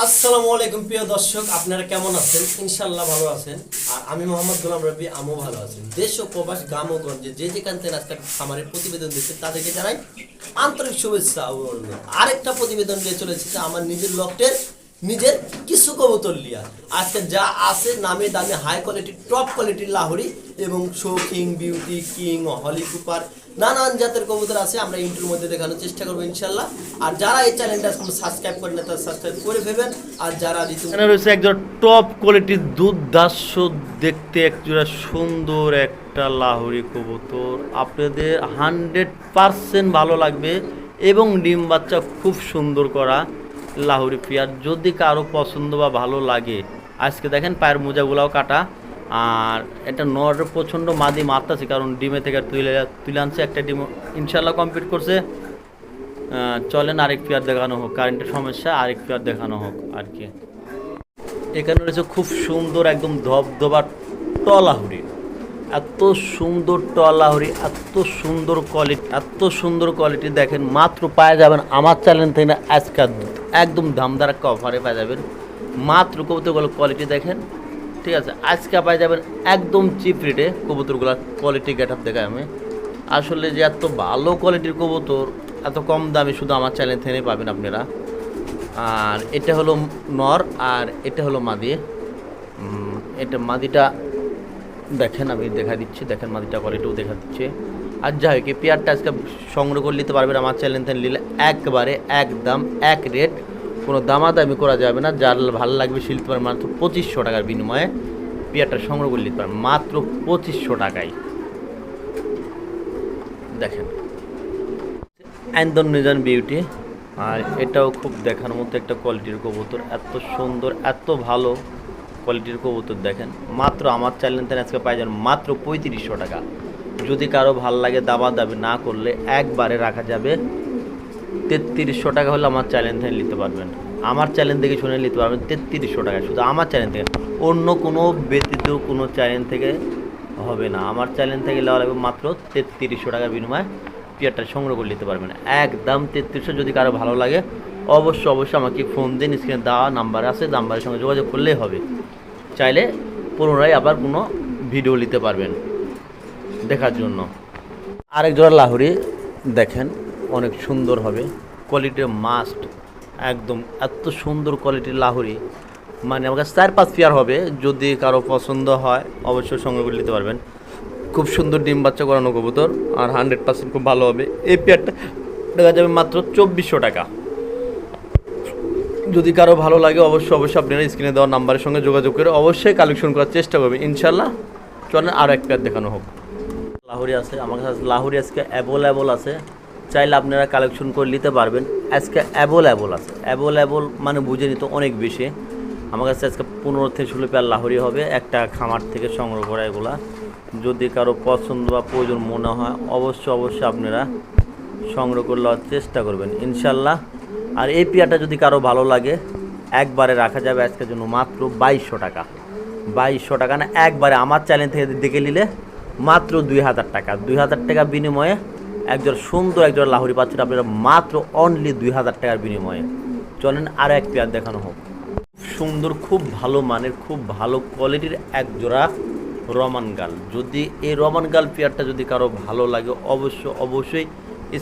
আসসালামু আলাইকুম প্রিয় দর্শক, আপনারা কেমন আছেন? ইনশাল্লাহ ভালো আছেন। আর আমি মোহাম্মদ গোলাম রবি, আমিও ভালো আছেন দেশ ও প্রবাস গ্রাম ও গঞ্জে যে যেখান থেকে আজকে খামারের প্রতিবেদন দিচ্ছে তাদেরকে জানাই আন্তরিক শুভেচ্ছা অভিনন্দন। আরেকটা প্রতিবেদন নিয়ে চলেছে যে আমার নিজের লকটের নিজের কিছু কবুতর লিয়া আজকে যা আছে, নামে দামে হাই কোয়ালিটি টপ কোয়ালিটির লাহরি এবং শো কিং বিউটি কিং হলি কুপার নানান জাতের কবুতর আছে, আমরা ইন্টুর মধ্যে দেখানোর চেষ্টা করব ইনশাল্লাহ। আর যারা এই চ্যানেলটা এখনও সাবস্ক্রাইব করেন না তারা সাবস্ক্রাইব করে ফেলবেন। আর যারা এখানে রয়েছে একজন টপ কোয়ালিটির দুধদাস্য দেখতে একজোড়া সুন্দর একটা লাহোরি কবুতর। আপনাদের হান্ড্রেড পারসেন্ট ভালো লাগবে এবং ডিম বাচ্চা খুব সুন্দর করা লাহোরি পেয়ার। যদি কারও পছন্দ বা ভালো লাগে, আজকে দেখেন পায়ের মোজাগুলাও কাটা। আর এটা নরের প্রচণ্ড মাদি মারতাছে, কারণ ডিমে থেকে তুলে তুলে আনছে, একটা ডিম ইনশাল্লাহ কমপ্লিট করছে। চলেন আরেক পেয়ার দেখানো হোক কারেন্টের সমস্যা, আরেক পেয়ার দেখানো হোক আর কি। এখানে রয়েছে খুব সুন্দর একদম ধবধবা টলাহুরি এত সুন্দর টলাহুরি এত সুন্দর কোয়ালিটি এত সুন্দর কোয়ালিটি দেখেন, মাত্র পায়ে যাবেন আমার চ্যানেল থেকে না আজকাল একদম দামদার একটা অফারে পায়ে যাবেন। মাত্র কবুতরগুলো কোয়ালিটি দেখেন। ঠিক আছে, আজকে পায়ে যাবেন একদম চিপ রেটে কবুতরগুলোর কোয়ালিটি গেট আপ দেখায় আমি। আসলে যে এত ভালো কোয়ালিটির কবুতর, এত কম দামে শুধু আমার চ্যানেল থেকে পাবেন আপনারা। আর এটা হলো নর আর এটা হলো মাদি। এটা মাদিটা দেখেন, আমি দেখা দিচ্ছি। দেখেন মাদিটা কোয়ালিটিও দেখা দিচ্ছে। আর যাই হোক, এই পেয়ারটা আজকে সংগ্রহ করে নিতে পারবেন আমার চ্যানেল থেকে নিলে একবারে একদম এক রেট কোনো দামাদামি করা যাবে না। যার ভালো লাগবে শিল্প মাত্র পঁচিশশো টাকার বিনিময়ে পেয়ারটা সংগ্রহ করে নিতে পারেন। মাত্র পঁচিশশো টাকায়। দেখেন। অ্যান্ডোনিজান বিউটি। আর এটাও খুব দেখার মতো একটা কোয়ালিটির কবুতর। এত সুন্দর, এত ভালো কোয়ালিটির কবুতর দেখেন। মাত্র আমার চ্যানেল থেকে আজকে পাই যান মাত্র পঁয়ত্রিশশো টাকা। যদি কারও ভালো লাগে দাবা দাবি না করলে একবারে রাখা যাবে তেত্রিশশো টাকা হলে আমার চ্যানেল থেকে নিতে পারবেন। আমার চ্যানেল থেকে শুনে নিতে পারবেন তেত্রিশশো টাকা। শুধু আমার চ্যানেল থেকে। অন্য কোনো ব্যতীত কোনো চ্যানেল থেকে হবে না। আমার চ্যানেল থেকে নেওয়া লাগবে মাত্র তেত্রিশশো টাকার বিনিময়ে পেয়ারটা সংগ্রহ করে নিতে পারবেন। একদম তেত্রিশশো যদি কারও ভালো লাগে, অবশ্যই অবশ্যই আমাকে ফোন দিন স্ক্রিনে দেওয়া নাম্বার আছে। নাম্বারের সঙ্গে যোগাযোগ করলেই হবে। চাইলে পুনরায় আবার কোনো ভিডিও নিতে পারবেন দেখার জন্য। আরেক জোড়া লাহুরি দেখেন। অনেক সুন্দর হবে। কোয়ালিটি মাস্ট একদম এত সুন্দর কোয়ালিটির লাহুরি। মানে আমার কাছে চার পাঁচ পেয়ার হবে, যদি কারও পছন্দ হয়, অবশ্যই সঙ্গে করে নিতে পারবেন। খুব সুন্দর ডিম বাচ্চা করানো কবুতর, আর হান্ড্রেড পার্সেন্ট খুব ভালো হবে। এই পেয়ারটা দেখা যাবে মাত্র চব্বিশশো টাকা। যদি কারও ভালো লাগে, অবশ্যই অবশ্যই আপনারা স্ক্রিনে দেওয়া নাম্বারের সঙ্গে যোগাযোগ করে অবশ্যই কালেকশন করার চেষ্টা করবে ইনশাল্লাহ চলেন আরও এক পেয়ার দেখানো হোক। লাহোরি আছে, আমার কাছে লাহোরি আজকে অ্যাভেলেবল আছে। চাইলে আপনারা কালেকশন করে নিতে পারবেন। আজকে অ্যাভেলেবল আছে। অ্যাভেলেবল মানে বুঝে নিতে অনেক বেশি। আমার কাছে আজকে পনেরো থেকে ষোলো পেয়ার লাহোরি হবে। একটা খামার থেকে সংগ্রহ করা এগুলা। যদি কারও পছন্দ বা প্রয়োজন মনে হয়, অবশ্যই অবশ্যই আপনারা সংগ্রহ করে নেওয়ার চেষ্টা করবেন। ইনশাল্লাহ আর এই পেয়ারটা যদি কারও ভালো লাগে, একবারে রাখা যাবে আজকের জন্য মাত্র বাইশশো টাকা। বাইশশো টাকা না, একবারে আমার চ্যানেল থেকে দেখে নিলে মাত্র দুই হাজার টাকা। দুই হাজার টাকা বিনিময়ে একজন সুন্দর একজন লাহুরি পাচ্ছেন আপনারা মাত্র অনলি দুই হাজার টাকার বিনিময়ে। চলেন আর এক পেয়ার দেখানো হোক। সুন্দর, খুব ভালো মানের, খুব ভালো কোয়ালিটির এক জোড়া রমান গাল। যদি এই রমান গাল পেয়ারটা যদি কারও ভালো লাগে, অবশ্য, অবশ্যই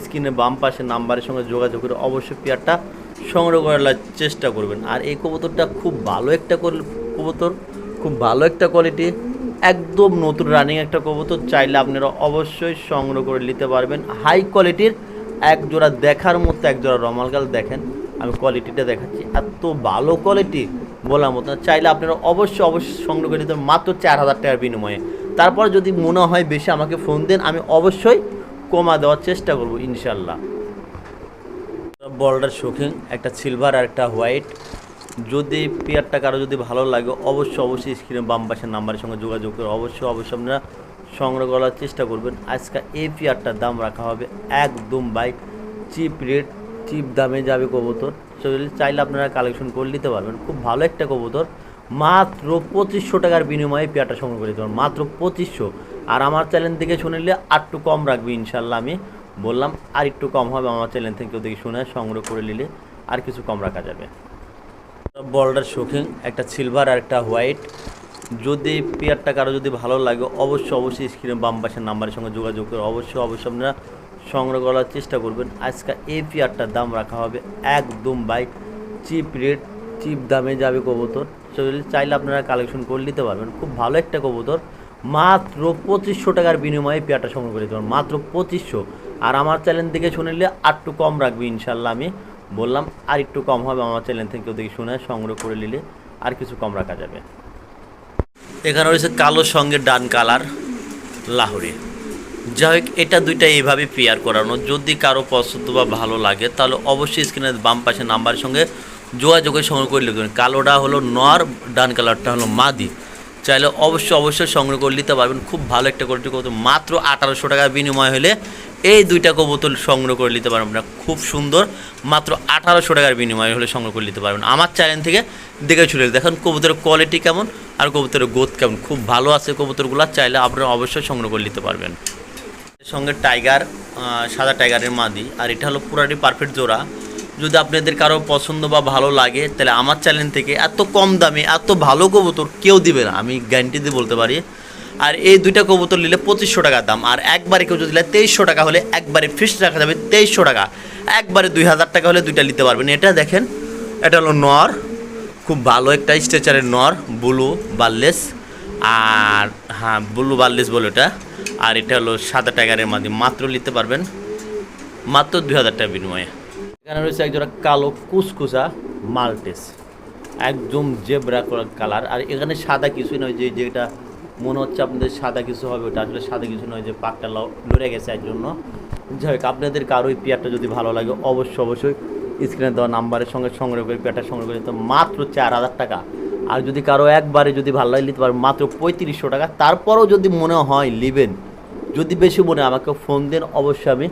স্ক্রিনে বাম পাশে নাম্বারের সঙ্গে যোগাযোগ করে অবশ্যই পেয়ারটা সংগ্রহ করার চেষ্টা করবেন। আর এই কবুতরটা খুব ভালো একটা কবুতর, খুব ভালো একটা কোয়ালিটি একদম নতুন রানিং একটা কবুতর, চাইলে আপনারা অবশ্যই সংগ্রহ করে নিতে পারবেন। হাই কোয়ালিটির এক জোড়া দেখার মতো এক জোড়া রমাল গাল দেখেন। আমি কোয়ালিটিটা দেখাচ্ছি। এত ভালো কোয়ালিটি বলার মতো চাইলে আপনারা অবশ্যই অবশ্যই সংগ্রহ করে নিতে মাত্র চার হাজার টাকার বিনিময়ে। তারপর যদি মনে হয় বেশি আমাকে ফোন দেন, আমি অবশ্যই কমা দেওয়ার চেষ্টা করব, ইনশাল্লাহ। বর্ডার শোকিং একটা সিলভার আর একটা হোয়াইট যদি পেয়ারটা কারও যদি ভালো লাগে, অবশ্যই অবশ্যই স্ক্রিনে বাম পাশের নাম্বারের সঙ্গে যোগাযোগ করে অবশ্যই অবশ্যই আপনারা সংগ্রহ করার চেষ্টা করবেন। আজকে এই পেয়ারটার দাম রাখা হবে একদম বাই চিপ রেট চিপ দামে যাবে কবুতর। চাইলে আপনারা কালেকশন করে নিতে পারবেন। খুব ভালো একটা কবুতর। মাত্র পঁচিশশো টাকার বিনিময়ে পেয়ারটা সংগ্রহ করে দিতে মাত্র পঁচিশশো। আর আমার চ্যানেল থেকে শুনলে আটটু কম রাখবে ইনশাল্লাহ আমি বললাম আর একটু কম হবে আমার চ্যানেল থেকে কেউ দেখে শুনে সংগ্রহ করে নিলে আর কিছু কম রাখা যাবে। বলটার শোকিং একটা সিলভার আর একটা হোয়াইট যদি পেয়ারটা কারও যদি ভালো লাগে, অবশ্যই অবশ্যই স্ক্রিনে বাম পাশের নাম্বারের সঙ্গে যোগাযোগ করে অবশ্যই অবশ্যই আপনারা সংগ্রহ করার চেষ্টা করবেন। আজকে এই পেয়ারটার দাম রাখা হবে একদম বাই চিপ রেট চিপ দামে যাবে কবুতর। চাইলে আপনারা কালেকশন করে নিতে পারবেন। খুব ভালো একটা কবুতর। মাত্র পঁচিশশো টাকার বিনিময়ে পেয়ারটা সংগ্রহ করে দিতে পারবেন। মাত্র পঁচিশশো। আর আমার চ্যানেল থেকে শুনে নিলে আটটু কম রাখবি ইনশাল্লাহ আমি। বললাম, আর একটু কম হবে, আমার চ্যানেল থেকে দেখে শুনে সংগ্রহ করে নিলে আর কিছু কম রাখা যাবে। এখানে রয়েছে কালো সঙ্গে ডান কালার, লাহোরি। যাই হোক, এটা দুইটা এইভাবে পেয়ার করানো। যদি কারও পছন্দ বা ভালো লাগে, তাহলে অবশ্যই স্ক্রিনের বাম পাশে নাম্বারের সঙ্গে যোগাযোগের সংগ্রহ করে লিখবেন কালোটা হলো নর, ডান কালারটা হলো মাদি। চাইলে অবশ্যই অবশ্যই সংগ্রহ করে নিতে পারবেন। খুব ভালো একটা কোয়ালিটি কবুতর মাত্র আঠারোশো টাকার বিনিময় হলে এই দুইটা কবুতর সংগ্রহ করে নিতে পারবেন না খুব সুন্দর, মাত্র আঠারোশো টাকার বিনিময় হলে সংগ্রহ করে নিতে পারবেন। আমার চ্যানেল থেকে দেখে চলে দেখেন, কবুতরের কোয়ালিটি কেমন আর কবুতরের গোদ কেমন। খুব ভালো আছে কবুতরগুলো, চাইলে আপনারা অবশ্যই সংগ্রহ করে নিতে পারবেন। সঙ্গে টাইগার সাদা টাইগারের মাদি। আর এটা হলো পুরাটি পারফেক্ট জোড়া। যদি আপনাদের কারও পছন্দ বা ভালো লাগে, তাহলে আমার চ্যানেল থেকে এত কম দামে, এত ভালো কবুতর কেউ দিবে না। আমি গ্যারান্টি দিয়ে বলতে পারি আর এই দুইটা কবুতর নিলে পঁচিশশো টাকার দাম। আর একবারে কেউ যদি তেইশশো টাকা হলে একবারে ফিক্সড রাখা যাবে তেইশশো টাকা। একবারে দুই হাজার টাকা হলে দুইটা নিতে পারবেন। এটা দেখেন, এটা হলো নর, খুব ভালো একটা স্ট্রেচারের নর, ব্লু বার্লেস আর হ্যাঁ ব্লু বার্লেস বলে ওটা। আর এটা হলো সাদা টাইগারের মাধ্যমে মাত্র নিতে পারবেন, মাত্র দুই হাজার টাকা বিনিময়ে। এখানে রয়েছে একজোড়া কালো কুসকুসা মাল্টেস। একদম জেব্রা কালার আর এখানে সাদা কিছুই নয় যে, যেটা মনে হচ্ছে আপনাদের সাদা কিছু হবে, ওটা আসলে সাদা কিছু নয় যে পাকটা লড়ে গেছে এর জন্য। যাই হোক, আপনাদের কারও ওই পেয়ারটা যদি ভালো লাগে, অবশ্যই অবশ্যই স্ক্রিনে দেওয়া নাম্বারের সঙ্গে সংগ্রহ করে পেয়ারটা সংগ্রহ করে তো মাত্র চার হাজার টাকা। আর যদি কারও একবারে যদি ভালো লাগে, নিতে পারেন মাত্র পঁয়ত্রিশশো টাকা। তারপরেও যদি মনে হয় নেবেন, যদি বেশি মনে আমাকে ফোন দেন, অবশ্যই আমি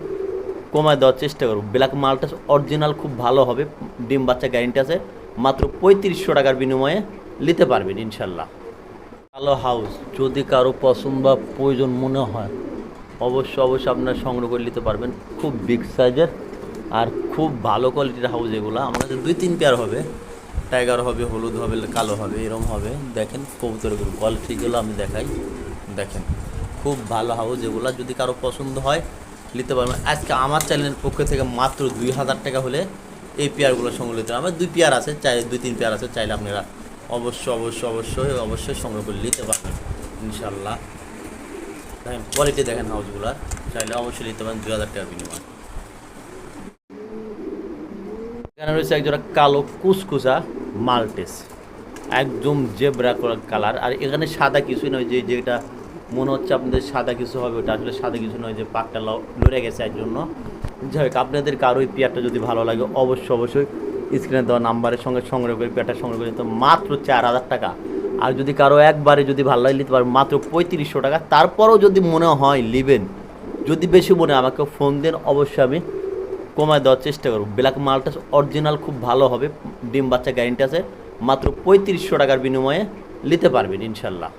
কমায় দেওয়ার চেষ্টা করব। ব্ল্যাক মালটা অরিজিনাল খুব ভালো হবে, ডিম বাচ্চা গ্যারেন্টি আছে। মাত্র পঁয়ত্রিশশো টাকার বিনিময়ে নিতে পারবেন, ইনশাল্লাহ। কালো হাউস যদি কারও পছন্দ বা প্রয়োজন মনে হয় অবশ্য অবশ্যই আপনারা সংগ্রহ করে নিতে পারবেন। খুব বিগ সাইজের আর খুব ভালো কোয়ালিটির হাউস এগুলো। কাছে দুই, তিন পেয়ার হবে টাইগার হবে, হলুদ হবে, কালো হবে, এরম হবে, দেখেন কবুতরগুলো কোয়ালিটিগুলো আমি দেখাই। দেখেন, খুব ভালো হাউস এগুলো। যদি কারও পছন্দ হয়, নিতে পারবেন। আজকে আমার চ্যানেলের পক্ষ থেকে মাত্র দুই হাজার টাকা হলে এই পেয়ারগুলো সংগ্রহ নিতে আমার দুই পেয়ার আছে, চাই দুই, তিন পেয়ার আছে, চাইলে আপনারা অবশ্যই অবশ্যই অবশ্যই অবশ্যই সংগ্রহ করে নিতে পারবেন ইনশাল্লাহ দেখেন কোয়ালিটি দেখেন হাউসগুলার চাইলে অবশ্যই নিতে পারেন, দুই হাজার টাকার বিনিময়। এখানে রয়েছে একজোড়া কালো কুসকুসা মাল্টেস। একদম জেব্রা কালার। আর এখানে সাদা কিছুই নয় যে, যেটা মনে হচ্ছে আপনাদের সাদা কিছু হবে, ওটা আসলে সাদা কিছু নয় যে পাকটা লড়ে গেছে এর জন্য যাই হোক, আপনাদের কারও ওই পেয়ারটা যদি ভালো লাগে, অবশ্যই অবশ্যই স্ক্রিনে দেওয়া নাম্বারের সঙ্গে সংগ্রহ করে পেয়ারটা সংগ্রহ করে নিতে মাত্র চার হাজার টাকা। আর যদি কারও একবারে যদি ভালো লাগে নিতে পারেন মাত্র পঁয়ত্রিশশো টাকা। তারপরেও যদি মনে হয় নেবেন, যদি বেশি মনে আমাকে ফোন দেন। অবশ্যই আমি কমায় দেওয়ার চেষ্টা করব। ব্ল্যাক মালটা অরিজিনাল খুব ভালো হবে। ডিম বাচ্চা গ্যারেন্টি আছে। মাত্র পঁয়ত্রিশশো টাকার বিনিময়ে নিতে পারবেন ইনশাল্লাহ।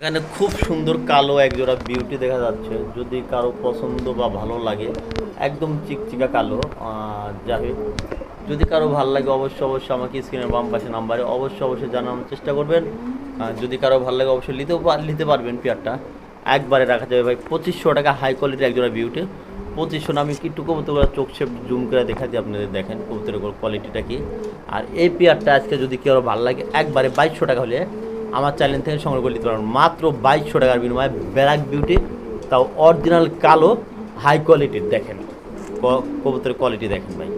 এখানে খুব সুন্দর কালো একজোড়া বিউটি দেখা যাচ্ছে। যদি কারও পছন্দ বা ভালো লাগে, একদম চিকচিকা কালো যাবে যদি কারও ভালো লাগে, অবশ্যই অবশ্যই আমাকে স্ক্রিনের বাম পাশে নাম্বারে অবশ্যই অবশ্যই জানানোর চেষ্টা করবেন। যদি কারও ভালো লাগে, অবশ্যই নিতেও নিতে পারবেন পেয়ারটা। একবারে রাখা যাবে ভাই, পঁচিশশো টাকা হাই কোয়ালিটির একজোড়া বিউটি পঁচিশশো আমি একটু কবুতর চোখ শেপ জুম করে দেখা দিই আপনাদের দেখেন কবুতরের কোয়ালিটিটা কি। আর এই পেয়ারটা আজকে যদি কেউ ভালো লাগে, একবারে বাইশশো টাকা হলে আমার চ্যানেল থেকে সংগ্রহ করে নিতে পারবেন। মাত্র বাইশশো টাকার বিনিময়ে ব্যারাক বিউটি, তাও অরিজিনাল কালো হাই কোয়ালিটির দেখেন। কবুতরের কোয়ালিটি দেখেন ভাই।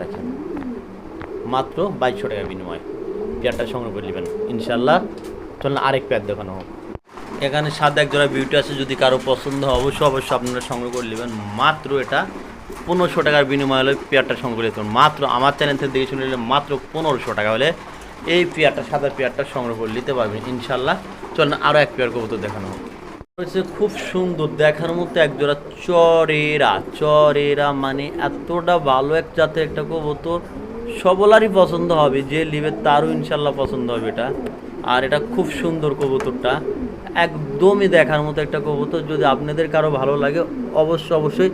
দেখেন। মাত্র বাইশশো টাকার বিনিময়ে। পেয়ারটা সংগ্রহ করে নেবেন ইনশাল্লাহ চলুন আরেক পেয়ার দেখানো হোক। এখানে সাদা এক জোড়া বিউটি আছে, যদি কারও পছন্দ হয়, অবশ্যই অবশ্যই আপনারা সংগ্রহ করে নেবেন। মাত্র এটা পনেরোশো টাকার বিনিময়ে হলে পেয়ারটা সংগ্রহ করতে পারেন। মাত্র আমার চ্যানেল থেকে দেখে শুনে মাত্র পনেরোশো টাকা হলে এই পেয়ারটা, সাদা পেয়ারটা সংগ্রহ করে নিতে পারবেন ইনশাল্লাহ। চলুন আরও এক পেয়ার কবুতর দেখানো হচ্ছে খুব সুন্দর দেখার মতো একজোড়া চরেরা চরেরা মানে এতটা ভালো এক জাতের একটা কবুতর। সবলারই পছন্দ হবে, যে লিবে তারও ইনশাল্লাহ পছন্দ হবে এটা। আর এটা খুব সুন্দর কবুতরটা। একদমই দেখার মতো একটা কবুতর। যদি আপনাদের কারও ভালো লাগে, অবশ্যই অবশ্যই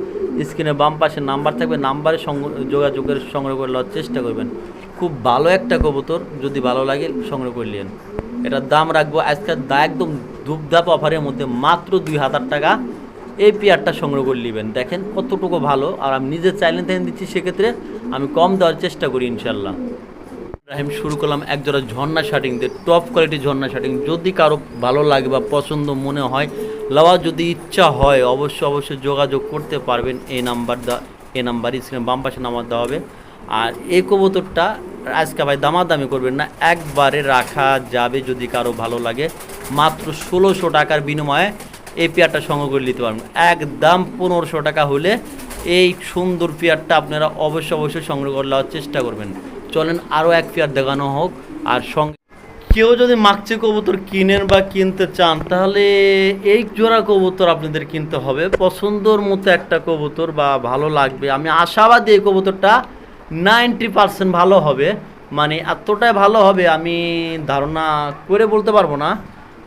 স্ক্রিনে বাম পাশে নাম্বার থাকবে, নাম্বারে যোগাযোগের সংগ্রহ করে নেওয়ার চেষ্টা করবেন। খুব ভালো একটা কবুতর, যদি ভালো লাগে সংগ্রহ করে নিন এটার দাম রাখব আজকের দা একদম ধূপধাপ অফারের মধ্যে মাত্র দুই হাজার টাকা। এই পেয়ারটা সংগ্রহ করে নেবেন। দেখেন কতটুকু ভালো। আর আমি নিজে চাইলেন দিচ্ছি, সেক্ষেত্রে আমি কম দেওয়ার চেষ্টা করি, ইনশাল্লাহ। রাহিম শুরু করলাম একজোড়া ঝর্ণা শার্টিং দিয়ে টপ কোয়ালিটি ঝর্ণা শার্টিং যদি কারও ভালো লাগে বা পছন্দ মনে হয় লওয়া যদি ইচ্ছা হয়, অবশ্যই অবশ্যই যোগাযোগ করতে পারবেন। এই নাম্বার দা, এই নাম্বার স্ক্রিনে বাম পাশে নাম্বার দেওয়া হবে। আর এই কবুতরটা আজকে ভাই দামাদামি করবেন না, একবারে রাখা যাবে যদি কারও ভালো লাগে। মাত্র ষোলোশো টাকার বিনিময়ে এই পেয়ারটা সংগ্রহ করে নিতে পারবেন। একদম পনেরোশো টাকা হলে এই সুন্দর পেয়ারটা আপনারা অবশ্যই অবশ্যই সংগ্রহ করে নেওয়ার চেষ্টা করবেন। চলেন আরও এক পেয়ার দেখানো হোক আর সঙ্গে কেউ যদি মাকচি কবুতর কিনেন বা কিনতে চান, তাহলে এই জোড়া কবুতর আপনাদের কিনতে হবে। পছন্দর মতো একটা কবুতর বা ভালো লাগবে। আমি আশাবাদী এই কবুতরটা নাইনটি পার্সেন্ট ভালো হবে। মানে এতটাই ভালো হবে, আমি ধারণা করে বলতে পারব না।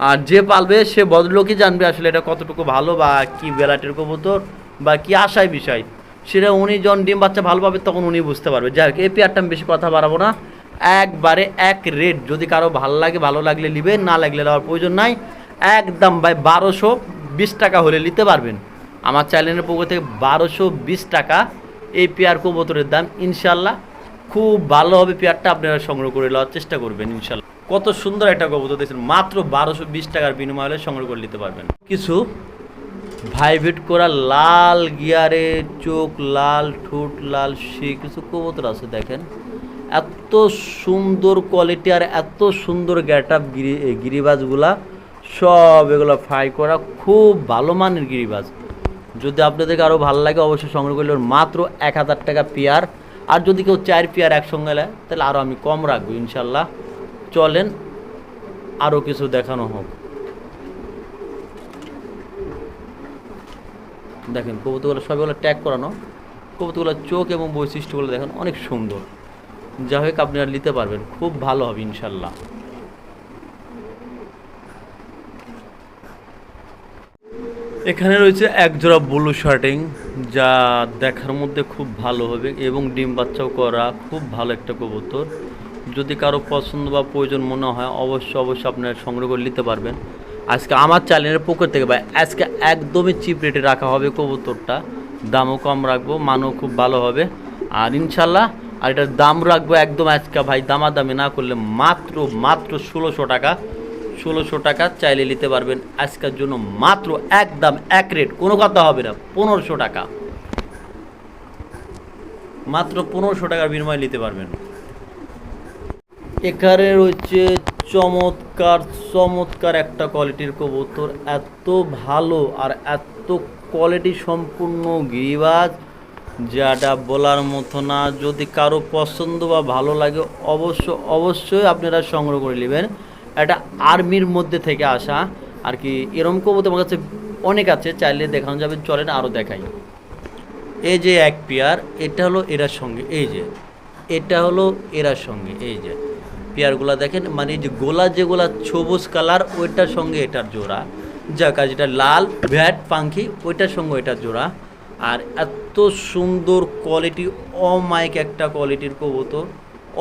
আর যে পালবে, সে বদলোকই জানবে আসলে এটা কতটুকু ভালো বা কি বেলাটের কবুতর বা কি আশায় বিষয়। সেটা উনি যখন ডিম বাচ্চা ভালো পাবে, তখন উনি বুঝতে পারবে। যাই হোক এই পেয়ারটা আমি বেশি কথা বাড়াবো না। একবারে এক রেট যদি কারও ভালো লাগে, ভালো লাগলে নিবে, না লাগলে নেওয়ার প্রয়োজন নাই। একদম ভাই, বারোশো বিশ টাকা হলে নিতে পারবেন। আমার চ্যানেলের পক্ষ থেকে বারোশো বিশ টাকা এই পেয়ার কবুতরের দাম। ইনশাল্লাহ খুব ভালো হবে পেয়ারটা আপনারা সংগ্রহ করে নেওয়ার চেষ্টা করবেন ইনশাল্লাহ কত সুন্দর একটা কবুতর দেখছেন, মাত্র বারোশো বিশ টাকার বিনিময় হলে সংগ্রহ করে নিতে পারবেন। কিছু ভাইব্রেট করা লাল গিয়ারে চোখ লাল, ঠোঁট লাল, সে কিছু কবুতর আছে দেখেন। এত সুন্দর কোয়ালিটি আর এত সুন্দর গ্যাট আপ গিরি গিরিবাজগুলা, সব এগুলো ফ্রাই করা খুব ভালো মানের গিরিবাজ। যদি আপনাদেরকে আরও ভালো লাগে অবশ্যই সংগ্রহ করলে মাত্র এক হাজার টাকা পেয়ার। আর যদি কেউ চার পেয়ার একসঙ্গে নেয়, তাহলে আরও আমি কম রাখব, ইনশাল্লাহ। চলেন আরও কিছু দেখানো হোক। দেখেন, কবুতরগুলো সবগুলো ট্যাগ করানো। কবুতরগুলোর চোখ এবং বৈশিষ্ট্যগুলো দেখেন, অনেক সুন্দর। যা হোক আপনারা নিতে পারবেন, খুব ভালো হবে ইনশাল্লাহ। এখানে রয়েছে এক জোড়া ব্লু শার্টিং, যা দেখার মধ্যে খুব ভালো হবে এবং ডিম বাচ্চাও করা, খুব ভালো একটা কবুতর। যদি কারও পছন্দ বা প্রয়োজন মনে হয়, অবশ্যই অবশ্যই আপনারা সংগ্রহ করে নিতে পারবেন। আজকে আমার চ্যানেলের পক্ষ থেকে ভাই, আজকে একদমই চিপ রেটে রাখা হবে কবুতরটা। দামও কম রাখব, মানও খুব ভালো হবে। আর ইনশাল্লাহ, আর এটার দাম রাখব একদম আজকে ভাই, দামাদামি না করলে মাত্র মাত্র ষোলোশো টাকা। ষোলোশো টাকা চাইলে নিতে পারবেন আজকের জন্য মাত্র একদম এক রেট কোনো কথা হবে না, পনেরোশো টাকা। মাত্র পনেরোশো টাকার বিনিময়ে নিতে পারবেন। এখানে রয়েছে চমৎকার চমৎকার একটা কোয়ালিটির কবুতর। এত ভালো আর এত কোয়ালিটি সম্পূর্ণ গিরিবাজ, যেটা বলার মতো না। যদি কারও পছন্দ বা ভালো লাগে, অবশ্য, অবশ্যই আপনারা সংগ্রহ করে নেবেন। এটা আর্মির মধ্যে থেকে আসা। আর কি এরকম কবুতর আমার কাছে অনেক আছে, চাইলে দেখানো যাবে, চলেন আরও দেখাই। এই যে এক পেয়ার এটা হলো এরার সঙ্গে, এই যে। এটা হলো এরার সঙ্গে, এই যে। পেয়ারগুলো দেখেন মানে যে গোলা যেগুলা সবুজ কালার, ওইটার সঙ্গে এটার জোড়া। যাক, আর যেটা লাল ভ্যাট পাঙ্খি ওইটার সঙ্গে ওইটার জোড়া। আর এত সুন্দর কোয়ালিটি অমাইক একটা কোয়ালিটির কবুতর।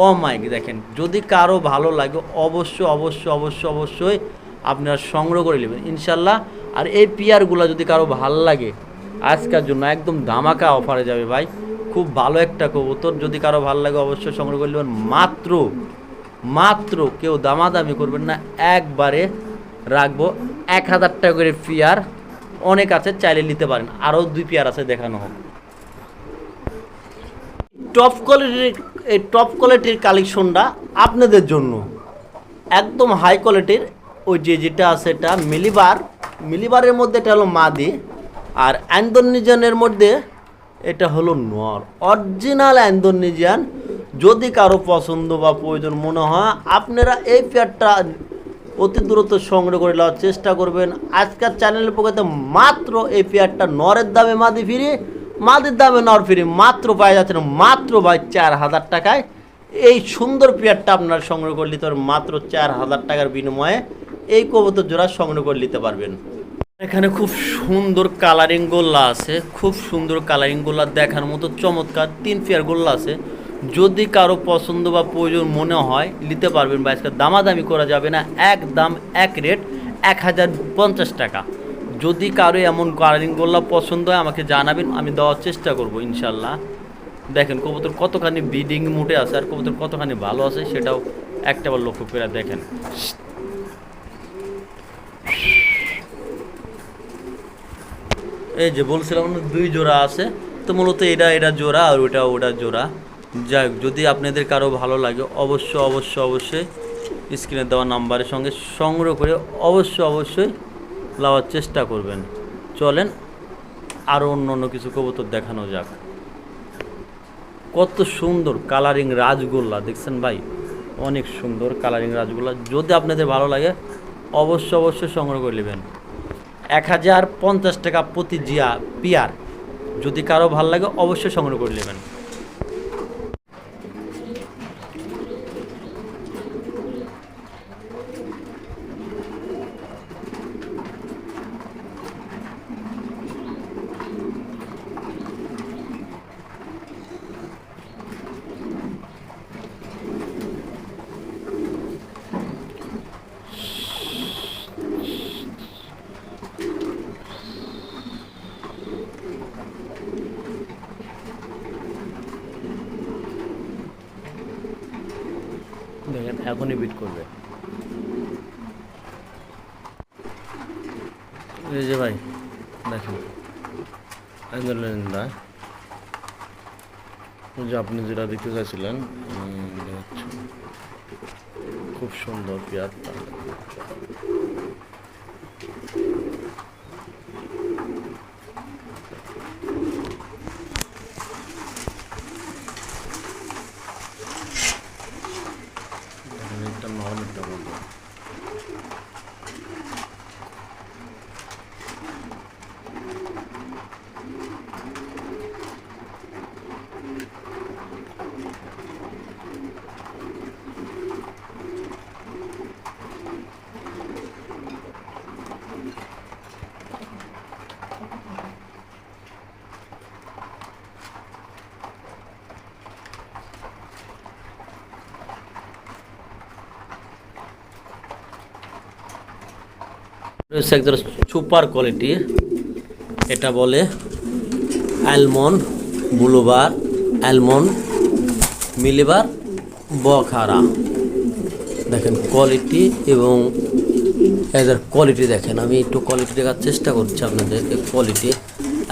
অমাইক দেখেন, যদি কারও ভালো লাগে, অবশ্যই অবশ্যই অবশ্য অবশ্যই আপনারা সংগ্রহ করে নেবেন, ইনশাল্লাহ। আর এই পেয়ারগুলো যদি কারও ভালো লাগে, আজকের জন্য একদম ধামাকা অফারে যাবে ভাই। খুব ভালো একটা কবুতর, যদি কারও ভালো লাগে, অবশ্যই সংগ্রহ করে নেবেন। মাত্র মাত্র কেউ দামাদামি করবেন না, একবারে রাখব। এক হাজার টাকা করে পেয়ার অনেক আছে, চাইলে নিতে পারেন। আরও দুই পেয়ার আছে দেখানো হোক। টপ কোয়ালিটির এই টপ কোয়ালিটির কালেকশনটা আপনাদের জন্য। একদম হাই কোয়ালিটির ওই যে যেটা আছে এটা মিলিবার। মিলিবারের মধ্যে এটা হলো মাদি। আর অ্যান্ডোনিজিয়ানের মধ্যে এটা হলো নর। অরিজিনাল অ্যান্ডোনিজিয়ান যদি কারও পছন্দ বা প্রয়োজন মনে হয়, আপনারা এই পেয়ারটা অতি দ্রুত সংগ্রহ করে নেওয়ার চেষ্টা করবেন। আজকের চ্যানেলের পক্ষে মাত্র এই পেয়ারটা নরের দামে মাদি ফিরি, মাদির দামে নর ফিরি, মাত্র পাওয়া যাচ্ছে না, মাত্র ভাই চার হাজার টাকায়। এই সুন্দর পেয়ারটা আপনার সংগ্রহ করে নিতে পারেন মাত্র চার হাজার টাকার বিনিময়ে। এই কবুতর জোড়া সংগ্রহ করে নিতে পারবেন। এখানে খুব সুন্দর কালারিং গোল্লা আছে, খুব সুন্দর কালারিং গোল্লা দেখার মতো চমৎকার তিন পেয়ার গোল্লা আছে। যদি কারও পছন্দ বা প্রয়োজন মনে হয়, নিতে পারবেন বা আজকে দামাদামি করা যাবে না, এক দাম, এক রেট, এক হাজার পঞ্চাশ টাকা। যদি কারও এমন কালারিং গোল্লা পছন্দ হয়, আমাকে জানাবেন, আমি দেওয়ার চেষ্টা করব, ইনশাল্লাহ। দেখেন, কবুতর কতখানি বিডিং মুটে আছে আর কবুতর কতখানি ভালো আছে, সেটাও একটাবার লক্ষ্য করে দেখেন। এই যে বলছিলাম দুই জোড়া আছে, তো মূলত এটা এটা জোড়া আর ওটা ওটা জোড়া। যাই যদি আপনাদের কারও ভালো লাগে অবশ্য অবশ্য অবশ্যই স্ক্রিনে দেওয়া নাম্বারের সঙ্গে সংগ্রহ করে অবশ্য অবশ্যই লাওয়ার চেষ্টা করবেন। চলেন আরও অন্য অন্য কিছু কবুতর দেখানো যাক। কত সুন্দর কালারিং রাজগোল্লা, দেখছেন ভাই? অনেক সুন্দর কালারিং রাজগোল্লা। যদি আপনাদের ভালো লাগে অবশ্য অবশ্যই সংগ্রহ করে নেবেন। এক হাজার পঞ্চাশ টাকা প্রতি জিয়া পিয়ার। যদি কারও ভালো লাগে, অবশ্যই সংগ্রহ করে নেবেন দেখেন এখনই বিট করবে। এই যে ভাই, দেখেন। আন্দোলনদা যে আপনি যেটা দেখতে চাইছিলেন খুব সুন্দর পেয়ারটা দেখেন একটা নরম একটা বলব একদম সুপার কোয়ালিটির এটা বলে অ্যালমন্ড বুলোবার, অ্যালমন্ড মিলিবার, বখারা। দেখেন কোয়ালিটি এবং এদের কোয়ালিটি দেখেন। আমি একটু কোয়ালিটি দেখার চেষ্টা করছি আপনাদের কোয়ালিটি।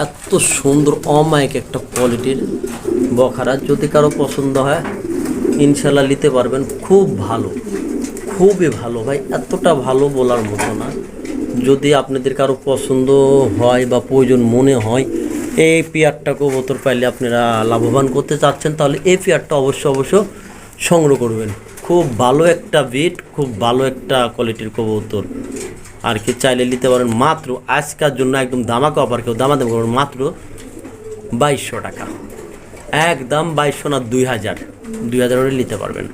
এত সুন্দর, অমায়িক একটা কোয়ালিটির বখারা। যদি কারও পছন্দ হয় ইনশাল্লাহ নিতে পারবেন। খুব ভালো, খুবই ভালো ভাই। এতটা ভালো বলার মতো না। যদি আপনাদের কারও পছন্দ হয় বা প্রয়োজন মনে হয়, এই পেয়ারটা কবুতর পাইলে আপনারা লাভবান করতে চাচ্ছেন, তাহলে এই পেয়ারটা অবশ্য অবশ্য সংগ্রহ করবেন। খুব ভালো একটা বিট খুব ভালো একটা কোয়ালিটির কবুতর। আর কি চাইলে নিতে পারেন মাত্র আজকার জন্য একদম দামাকা অফার কেউ দামা দাম করবেন মাত্র বাইশশো টাকা। একদম বাইশশো না, দুই হাজার। দুই হাজার নিতে পারবেন।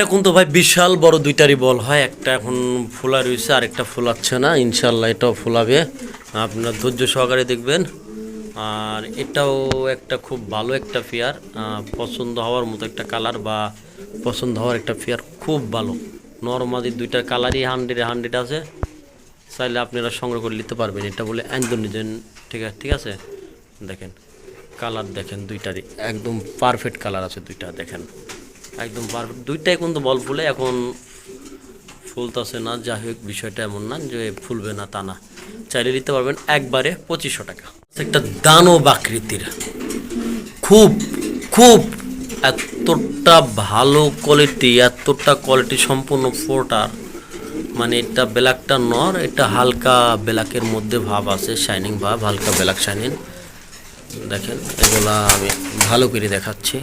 এটা কিন্তু ভাই বিশাল বড় দুইটারই বল। হয় একটা এখন ফোলা রয়েছে আর একটা ফোলাচ্ছে না। ইনশাল্লাহ এটাও ফোলাবে। আপনার ধৈর্য সহকারে দেখবেন। আর এটাও একটা খুব ভালো একটা ফেয়ার পছন্দ হওয়ার মতো একটা কালার বা পছন্দ হওয়ার একটা ফেয়ার খুব ভালো। নর্মালি দুইটার কালারই হান্ড্রেডে হান্ড্রেড আছে। চাইলে আপনারা সংগ্রহ করে নিতে পারবেন। এটা বলে অ্যান্ডোনিজেন, ঠিক আছে ঠিক আছে? দেখেন, কালার দেখেন দুইটারই। একদম পারফেক্ট কালার আছে দুইটা, দেখেন। একদম দুইটাই কিন্তু বল ফুলে, এখন ফুলতেছে না, যাই হোক, বিষয়টা এমন না যে ফুলবে না তা না। চাইলে নিতে পারবেন একবারে পঁচিশশো টাকা। একটা দানব আকৃতির খুব খুব এতটা ভালো কোয়ালিটি এতটা কোয়ালিটি সম্পূর্ণ ফোটার মানে এটা ব্ল্যাকটা নর, এটা হালকা ব্ল্যাকের মধ্যে ভাব আছে শাইনিং ভাব, হালকা ব্ল্যাক শাইনিং দেখেন, এগুলা আমি ভালো করে দেখাচ্ছি।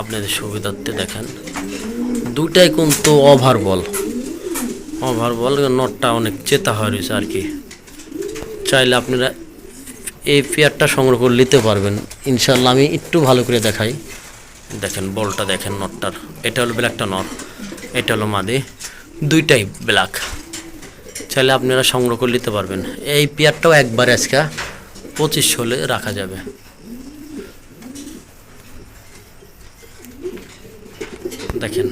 আপনাদের সুবিধার্থে দেখেন। দুটাই কিন্তু ওভার বল ওভার বল নটটা অনেক চেতা হয়ে রয়েছে আর কি। চাইলে আপনারা এই পেয়ারটা সংগ্রহ করে নিতে পারবেন। ইনশাল্লাহ আমি একটু ভালো করে দেখাই। দেখেন, বলটা দেখেন নটটার এটা হলো ব্ল্যাকটা নট এটা হলো মাদি। দুইটাই ব্ল্যাক চাইলে আপনারা সংগ্রহ করে নিতে পারবেন। এই পেয়ারটাও একবার আজকে পঁচিশ হলে রাখা যাবে। দেখেন।